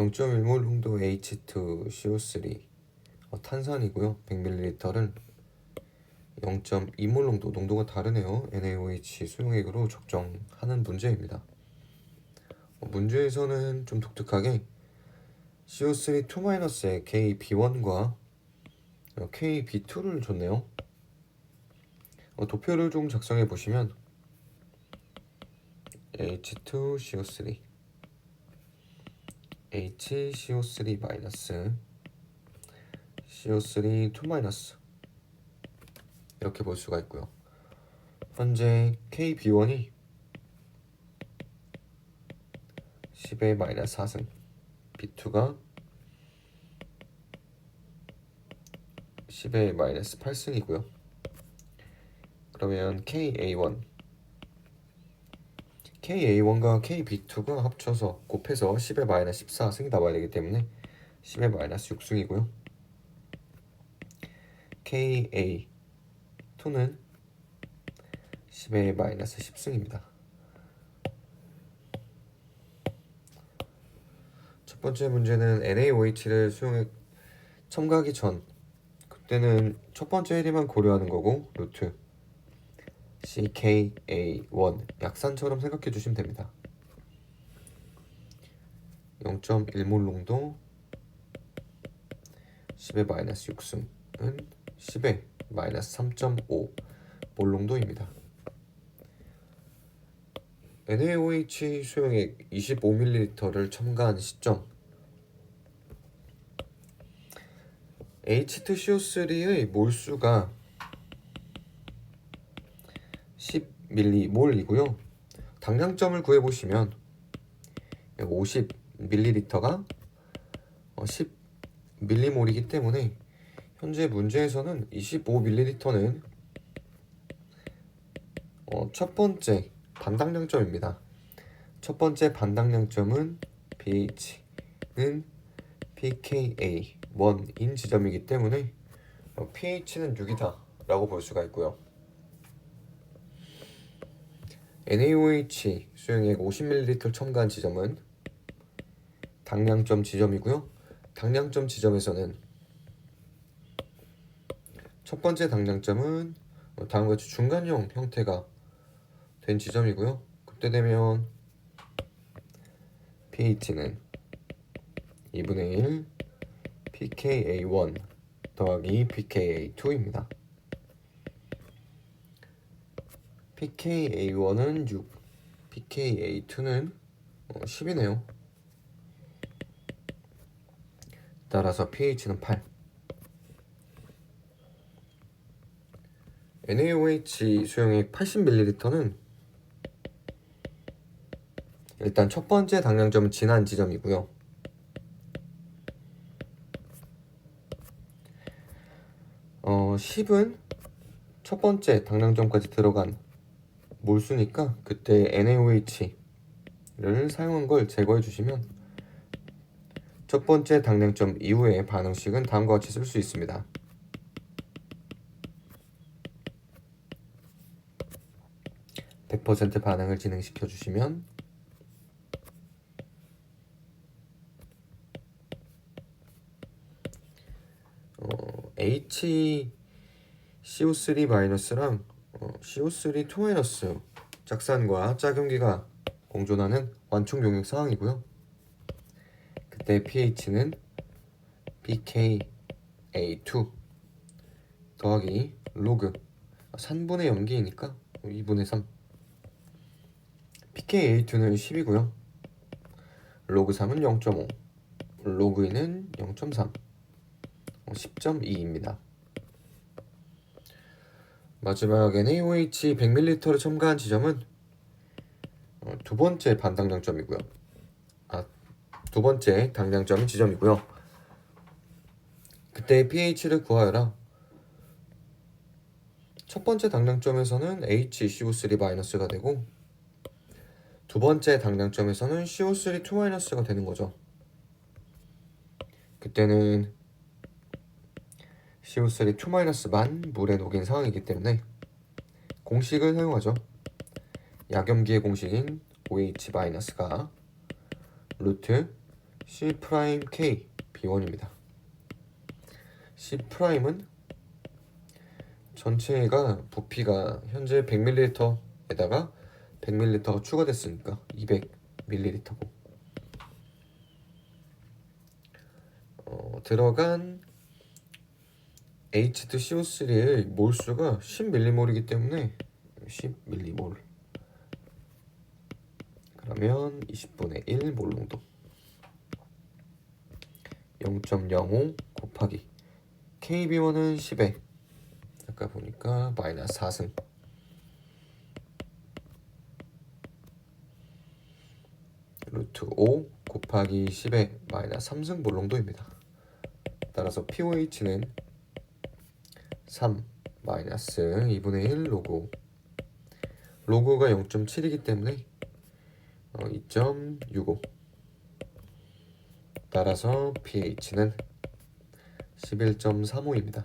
0.1몰 농도 H2CO3 어, 탄산이고요. 100ml를 0.2몰 농도 농도가 다르네요. NaOH 수용액으로 적정하는 문제입니다. 어, 문제에서는 좀 독특하게 CO3 2-에 KB1과 KB2를 줬네요. 어, 도표를 좀 작성해 보시면 H2CO3 HCO3 마이너스 CO3 2 마이너스 이렇게 볼 수가 있고요. 현재 KB1이 10의 마이너스 4승 B2가 10의 마이너스 8승이고요. 그러면 KA1 KA1과 KB2가 합쳐서 곱해서 10의 마이너스 14승이 나와야 되기 때문에 10의 마이너스 6승이고요. KA2는 10의 마이너스 10승입니다. 첫 번째 문제는 NaOH를 수용에 첨가하기 전 그때는 첫 번째 해리만 고려하는 거고 루트 CKA1 약산처럼 생각해 주시면 됩니다. 0.1몰 농도 10의 마이너스 6승은 10의 마이너스 3.5 몰 농도입니다. NaOH 수용액 25ml를 첨가한 시점 H2CO3의 몰수가 10mm몰이고요. 당량점을 구해 보시면 50ml가 10mm몰이기 때문에 현재 문제에서는 25ml는 어, 첫 번째 반당량점입니다. 첫 번째 반당량점은 pH는 pKa1인 지점이기 때문에 어, pH는 6이다 라고 볼 수가 있고요. NaOH 수용액 50ml 첨가한 지점은 당량점 지점이고요. 당량점 지점에서는 첫 번째 당량점은 다음과 같이 중간형 형태가 된 지점이고요. 그때 되면 pH는 2분의 1 pKa1 더하기 pKa2입니다. pKa1은 6, pKa2는 10이네요. 따라서 pH는 8. NaOH 수용액 80ml는 일단 첫 번째 당량점은 지난 지점이고요. 어, 10은 첫 번째 당량점까지 들어간 몰수니까 그때 NaOH를 사용한 걸 제거해 주시면 첫 번째 당량점 이후의 반응식은 다음과 같이 쓸 수 있습니다. (100% 반응을 진행시켜 주시면) 어, HCO3 마이너스랑 어, CO3 2 마이너스 짝산과 짝염기가 공존하는 완충 용액 상황이고요. 그때 pH는 pKa2 더하기 로그 3분의 염기이니까 2분의 3 pKa2는 10이고요. 로그 3은 0.5 로그 2는 0.3 10.2입니다. 마지막 NaOH 100ml를 첨가한 지점은 어, 두 번째 반당량점이고요. 아, 두 번째 당량점 지점이고요. 그때 pH를 구하여라. 첫 번째 당량점에서는 HCO3-가 되고 두 번째 당량점에서는 CO3 2-가 되는 거죠. 그때는 CO3 2-만 물에 녹인 상황이기 때문에 공식을 사용하죠. 약염기의 공식인 OH-가 루트 C 프라임 K B1입니다. C 프라임은 전체가 부피가 현재 100ml에다가 100ml가 추가됐으니까 200ml고 어, 들어간 H2CO3의 몰수가 10mm이기 때문에 10ml 그러면 20분의 1 몰농도. 0.05 곱하기 KB1은 10에. 아까 보니까 마이너스 4승. 루트 5 곱하기 10에 마이너스 3승 몰농도입니다. 따라서 POH는 3 마이너스 2분의 1 로그 로그가 0.7이기 때문에 어, 2.65 따라서 pH는 11.35입니다.